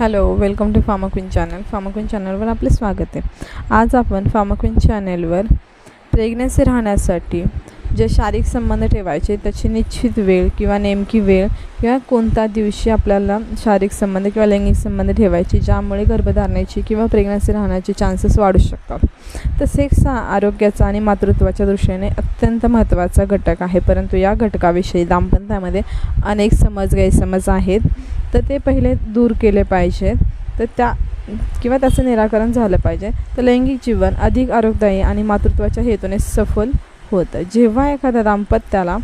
Hello welcome to Pharmaquin channel Pharmaquin चॅनलवर आपले स्वागत आहे. आज आपण फार्माक्विन चॅनलवर प्रेग्नन्सी राहण्यासाठी जे शारीरिक संबंध ठेवायचे त्याची निश्चित वेळ किंवा नेमकी वेळ किंवा कोणत्या दिवशी आपल्याला शारीरिक संबंध किंवा लैंगिक संबंध ठेवायचे ज्यामुळे गर्भधारणेची किंवा प्रेग्नन्सी राहण्याचे चान्सेस वाढू शकतात. तर सेक्स हा आरोग्याचा आणि मातृत्वाच्या दृष्टीने अत्यंत महत्त्वाचा घटक आहे. परंतु या घटकाविषयी दाम्पत्यामध्ये अनेक समज गैरसमज आहेत. तर ते पहिले दूर केले पाहिजेत तर त्या किंवा त्याचं निराकरण झालं पाहिजे. तर लैंगिक जीवन अधिक आरोग्यदायी आणि मातृत्वाच्या हेतूने सफल होतं. जेव्हा एखाद्या दाम्पत्याला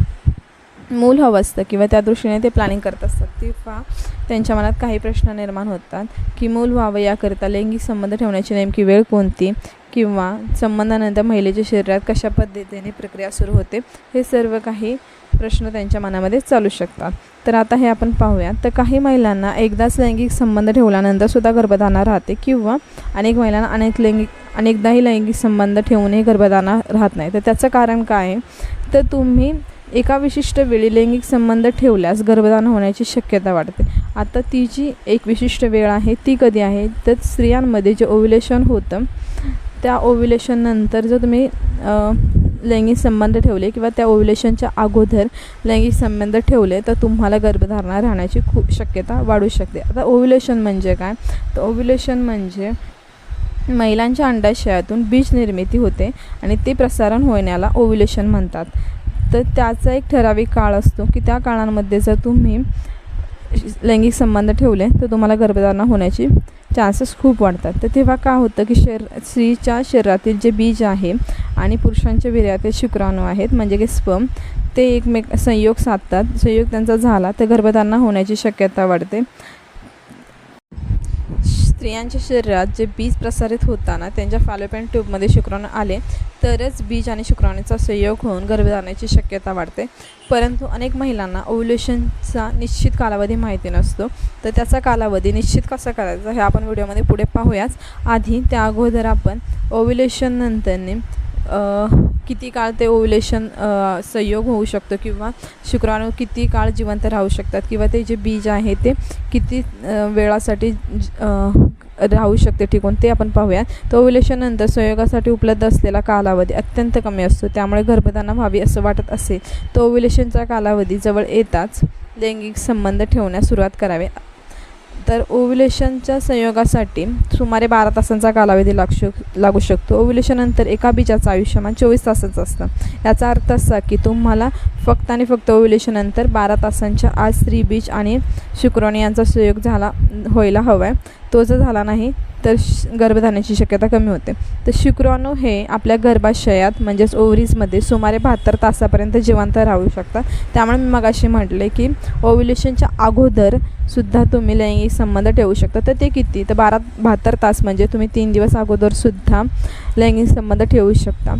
मूल हवं असतं किंवा त्या दृष्टीने ते प्लॅनिंग करत असतात तेव्हा त्यांच्या मनात काही प्रश्न निर्माण होतात की मूल व्हावं याकरिता लैंगिक संबंध ठेवण्याची नेमकी वेळ कोणती? किंवा संबंधानंतर महिलेच्या शरीरात कशा पद्धतीने प्रक्रिया सुरू होते? हे सर्व काही प्रश्न त्यांच्या मनामध्ये चालू शकतात. तर आता हे आपण पाहूया तर काही महिलांना एकदाच लैंगिक संबंध ठेवल्यानंतर सुद्धा गर्भधारणा राहते किंवा अनेक महिलांना अनेक लैंगिक अनेकदाही लैंगिक संबंध ठेवूनही गर्भधारणा राहत नाही. तर त्याचं कारण काय आहे? तर तुम्ही एका विशिष्ट वेळी लैंगिक संबंध ठेवल्यास गर्भधारणा होण्याची शक्यता वाढते. आता ती जी एक विशिष्ट वेळ आहे ती कधी आहे? तर स्त्रियांमध्ये जे ओव्युलेशन होतं त्या ओव्युलेशननंतर जर तुम्ही लैंगिक संबंध ठेवले किंवा त्या ओव्युलेशनच्या अगोदर लैंगिक संबंध ठेवले तर तुम्हाला गर्भधारणा राहण्याची खूप शक्यता वाढू शकते. आता ओव्युलेशन म्हणजे काय? तर ओव्युलेशन म्हणजे महिलांच्या अंडाशयातून बीज निर्मिती होते आणि ते प्रसारण होण्याला ओव्युलेशन म्हणतात. तर त्याचा एक ठराविक काळ असतो की त्या काळांमध्ये जर तुम्ही लैंगिक संबंध ठेवले तर तुम्हाला गर्भधारणा होण्याची चान्सेस खूप वाढतात. तर तेव्हा काय होतं की शर स्त्रीच्या शरीरातील जे बीज आहे आणि पुरुषांच्या वीर्यातील शुक्राणू आहेत म्हणजे की स्पम ते एकमेक संयोग साधतात. संयोग त्यांचा झाला तर गर्भधारणा होण्याची शक्यता वाढते. स्त्रियांच्या शरीरात जे बीज प्रसारित होताना त्यांच्या फॅलोपेन ट्यूबमध्ये शुक्राणू आले तरच बीज आणि शुक्राणूचा संयोग होऊन गर्भधारणाची शक्यता वाढते. परंतु अनेक महिलांना ओव्युलेशनचा निश्चित कालावधी माहिती नसतो. तर त्याचा कालावधी निश्चित कसा करायचा हे आपण व्हिडिओमध्ये पुढे पाहूयाच. आधी त्या अगोदर आपण ओव्युलेशन नंतरने किती काळ ते ओव्युलेशन संयोग होऊ शकतो किंवा शुक्राणू किती काळ जिवंत राहू शकतात किंवा ते जे बीज आहे ते किती वेळासाठी राहू शकते टिकून ते आपण पाहूया तर ओव्युलेशननंतर संयोगासाठी उपलब्ध असलेला कालावधी अत्यंत कमी असतो. त्यामुळे गर्भधारणा व्हावी असं वाटत असेल तर ओव्युलेशनचा कालावधी जवळ येताच लैंगिक संबंध ठेवण्यास सुरुवात करावे. तर ओव्युलेशनच्या संयोगासाठी सुमारे बारा तासांचा कालावधी लागू शक लागू शकतो. ओव्युलेशननंतर एका बीजाचं आयुष्यमान चोवीस तासाचं असतं. याचा अर्थ असा की तुम्हाला फक्त आणि फक्त ओव्युलेशननंतर बारा तासांच्या आज स्त्री बीज आणि शुक्रोणी यांचा संयोग झाला व्हायला हवा आहे तो जर झाला नाही तर श गर्भधारणाची शक्यता कमी होते. तर शुक्राणू हे आपल्या गर्भाशयात म्हणजेच ओव्हरीजमध्ये सुमारे बहात्तर तासापर्यंत जिवंत राहू शकतात त्यामुळे मी मग असे म्हटले की ओव्ह्युलेशनच्या अगोदर सुद्धा तुम्ही लैंगिक संबंध ठेवू शकता. तर ते किती? तर बारा बहात्तर तास म्हणजे तुम्ही तीन दिवस अगोदरसुद्धा लैंगिक संबंध ठेवू शकता.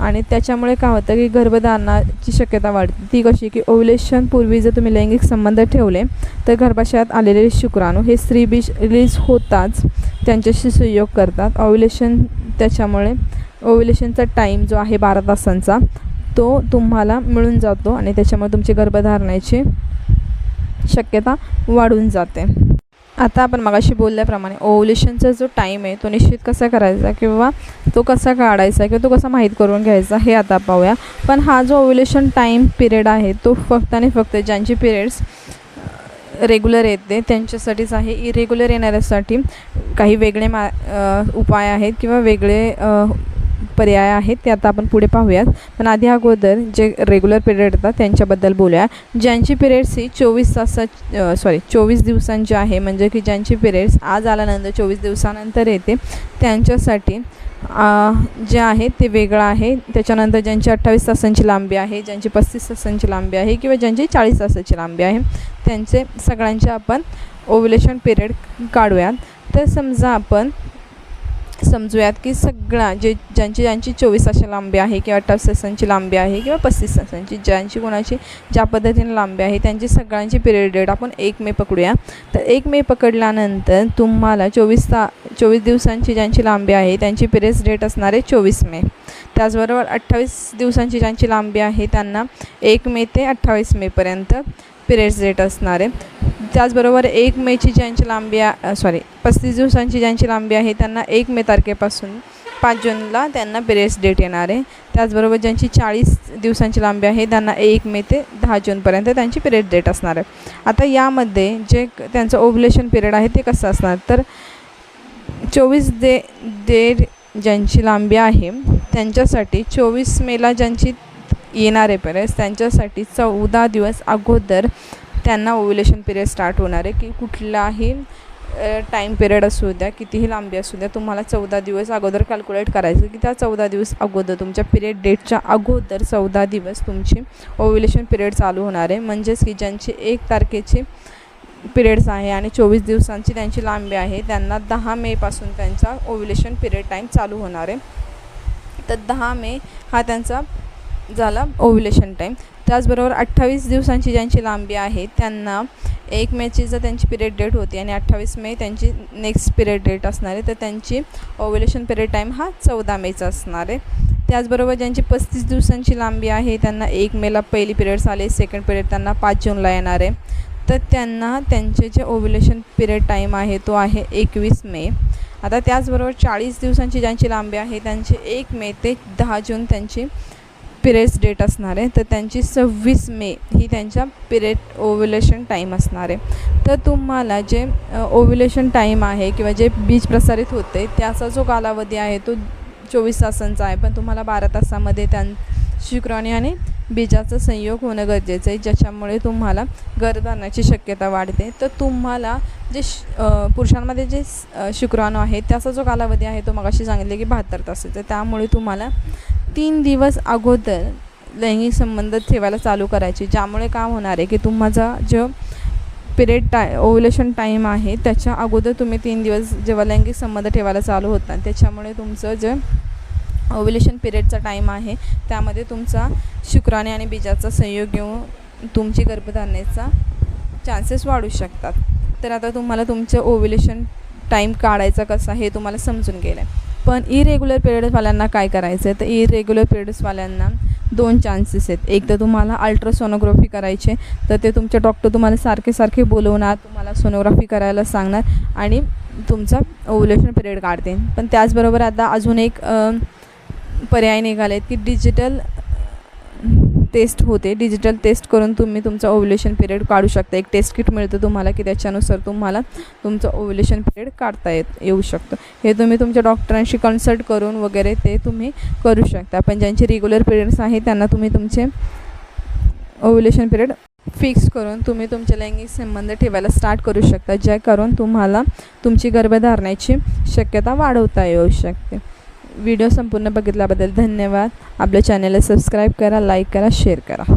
आणि त्याच्यामुळे काय होतं की गर्भधारणाची शक्यता वाढते. ती कशी की ओव्युलेशन पूर्वी जर तुम्ही लैंगिक संबंध ठेवले तर गर्भाशयात आलेले शुक्राणू हे स्त्रीबीज रिलीज होताच त्यांच्याशी संयोग करतात. ओव्युलेशन त्याच्यामुळे ओव्युलेशनचा टाईम जो आहे बारा तासांचा तो तुम्हाला मिळून जातो आणि त्याच्यामुळे तुमची गर्भधारणाची शक्यता वाढून जाते. आता आपण मगाशी बोलल्याप्रमाणे ओव्युलेशनचा जो टाईम आहे तो निश्चित कसा करायचा किंवा तो कसा काढायचा किंवा तो कसा माहीत करून घ्यायचा हे आता पाहूया. पण हा जो ओव्युलेशन टाईम पिरियड आहे तो फक्त आणि फक्त ज्यांचे पिरियड्स रेग्युलर येते त्यांच्यासाठीच आहे. इरेग्युलर येणाऱ्यासाठी काही वेगळे मा उपाय आहेत किंवा वेगळे पर्याय आहेत ते आता आपण पुढे पाहूयात. पण आधी अगोदर जे रेग्युलर पिरियड येतात त्यांच्याबद्दल बोलूया. ज्यांची पिरियड्स ही चोवीस तासा सॉरी चोवीस दिवसांची आहे म्हणजे की ज्यांची पिरियड्स आज आल्यानंतर चोवीस दिवसानंतर येते त्यांच्यासाठी जे आहे ते वेगळं आहे. त्याच्यानंतर ज्यांची अठ्ठावीस तासांची लांबी आहे ज्यांची पस्तीस तासांची लांबी आहे किंवा ज्यांची चाळीस तासाची लांबी आहे त्यांचे सगळ्यांचे आपण ओव्युलेशन पिरियड काढूयात. तर समजा आपण समजूयात की सगळा जे ज्यांची ज्यांची चोवीस तासाची लांबी आहे किंवा अठ्ठावीस तासांची लांबी आहे किंवा पस्तीस तासांची ज्यांची कोणाची ज्या पद्धतीने लांबी आहे त्यांची सगळ्यांची पिरियड डेट आपण एक मे पकडूया. तर एक मे पकडल्यानंतर तुम्हाला चोवीस ता चोवीस दिवसांची ज्यांची लांबी आहे त्यांची पिरियड्स डेट असणार आहे चोवीस मे. त्याचबरोबर अठ्ठावीस दिवसांची ज्यांची लांबी आहे त्यांना एक मे ते अठ्ठावीस मेपर्यंत पिरियड्स डेट असणार आहे. त्याचबरोबर एक मेची ज्यांची लांबी सॉरी पस्तीस दिवसांची ज्यांची लांबी आहे त्यांना एक मे तारखेपासून पाच जूनला त्यांना पिरियड्स डेट येणार आहे. त्याचबरोबर ज्यांची चाळीस दिवसांची लांबी आहे त्यांना एक मे ते दहा जूनपर्यंत त्यांची पिरियड डेट असणार आहे. आता यामध्ये जे क- त्यांचं ओव्युलेशन पिरियड आहे ते कसं असणार? तर चोवीस दे डेड ज्यांची लांबी आहे त्यांच्यासाठी चोवीस मेला ज्यांची येणारे पिरियड्स त्यांच्यासाठी चौदा दिवस अगोदर त्यांना ओव्युलेशन पिरियड स्टार्ट होणार आहे. की कुठलाही टाईम पिरियड असू द्या कितीही लांबी असू द्या तुम्हाला चौदा दिवस अगोदर कॅल्क्युलेट करायचं की त्या चौदा दिवस अगोदर तुमच्या पिरियड डेटच्या अगोदर चौदा दिवस तुमची ओव्युलेशन पिरियड चालू होणार आहे. म्हणजेच की ज्यांची एक तारखेची पिरियड्स आहे आणि चोवीस दिवसांची त्यांची लांबी आहे त्यांना दहा मेपासून त्यांचा ओव्युलेशन पिरियड टाईम चालू होणार आहे. तर दहा मे हा त्यांचा झाला ओव्युलेशन टाईम त्याचबरोबर अठ्ठावीस दिवसांची ज्यांची लांबी आहे त्यांना एक मेची जर त्यांची पिरियड डेट होती आणि अठ्ठावीस मे त्यांची नेक्स्ट पिरियड डेट असणार आहे तर त्यांची ओव्युलेशन पिरियड टाईम हा चौदा मेचा असणार आहे. त्याचबरोबर ज्यांची पस्तीस दिवसांची लांबी आहे त्यांना एक मेला पहिली पिरियड्स आले सेकंड पिरियड त्यांना पाच जूनला येणार आहे. तर त्यांना त्यांचे जे ओव्युलेशन पिरियड टाईम आहे तो आहे एकवीस मे. आता त्याचबरोबर चाळीस दिवसांची ज्यांची लांबी आहे त्यांची एक मे ते दहा जून त्यांची पिरियड्स डेट असणार आहे. तर त्यांची सव्वीस मे ही त्यांच्या पिरियड ओव्युलेशन टाईम असणार आहे. तर तुम्हाला जे ओव्युलेशन टाईम आहे किंवा जे बीज प्रसारित होते त्याचा जो कालावधी आहे तो चोवीस तासांचा आहे. पण तुम्हाला बारा तासामध्ये त्यां शुक्राणी आणि बीजाचा संयोग होणं गरजेचं आहे. ज्याच्यामुळे तुम्हाला गर्भधारणाची शक्यता वाढते. तर तुम्हाला जे श पुरुषांमध्ये जे शुक्राणू आहे त्याचा जो कालावधी आहे तो मगाशी सांगितले की बहात्तर तासाचा त्यामुळे तुम्हाला तीन दिवस अगोदर लैंगिक संबंध ठेवायला चालू करायचे ज्यामुळे काम होणार आहे की तुम्हाला जो पिरियड टाय ओव्युलेशन टाईम आहे त्याच्या अगोदर तुम्ही तीन दिवस जेव्हा लैंगिक संबंध ठेवायला चालू होतात त्याच्यामुळे तुमचं जे ओव्युलेशन पिरियडचा टाईम आहे त्यामध्ये तुमचा शुक्राने आणि बीजाचा संयोग येऊन तुमची गर्भधारणेचा चान्सेस वाढू शकतात. तर आता तुम्हाला तुमचं ओव्युलेशन टाईम काढायचा कसा हे तुम्हाला समजून गेलं आहे पण इरेग्युलर पिरियड्सवाल्यांना काय करायचं आहे तर इरेग्युलर पिरियड्सवाल्यांना दोन चान्सेस आहेत. एक तर तुम्हाला अल्ट्रासोनोग्राफी करायचे तर ते तुमचे डॉक्टर तुम्हाला सारखे सारखे बोलवणार तुम्हाला सोनोग्राफी करायला सांगणार आणि तुमचा ओव्युलेशन पिरियड काढते. पण त्याचबरोबर आता अजून एक पर्याय निघाले आहेत की डिजिटल टेस्ट होते. डिजिटल टेस्ट करून तुम्ही तुमचं ओव्युलेशन पिरियड काढू शकता. एक टेस्ट किट मिळतं तुम्हाला की त्याच्यानुसार तुम्हाला तुमचं ओव्युलेशन पिरियड काढता येत येऊ शकतं. हे तुम्ही तुमच्या डॉक्टरांशी कन्सल्ट करून वगैरे ते तुम्ही करू शकता. पण ज्यांचे रेग्युलर पिरियड्स आहेत त्यांना तुम्ही तुमचे ओव्युलेशन पिरियड फिक्स करून तुम्ही तुमचे लैंगिक संबंध ठेवायला स्टार्ट करू शकता ज्या करून तुम्हाला तुमची गर्भधारणाची शक्यता वाढवता येऊ शकते. व्हिडिओ संपूर्ण बघितल्याबद्दल धन्यवाद. आपल्या चॅनलला सबस्क्राईब करा लाईक करा शेअर करा.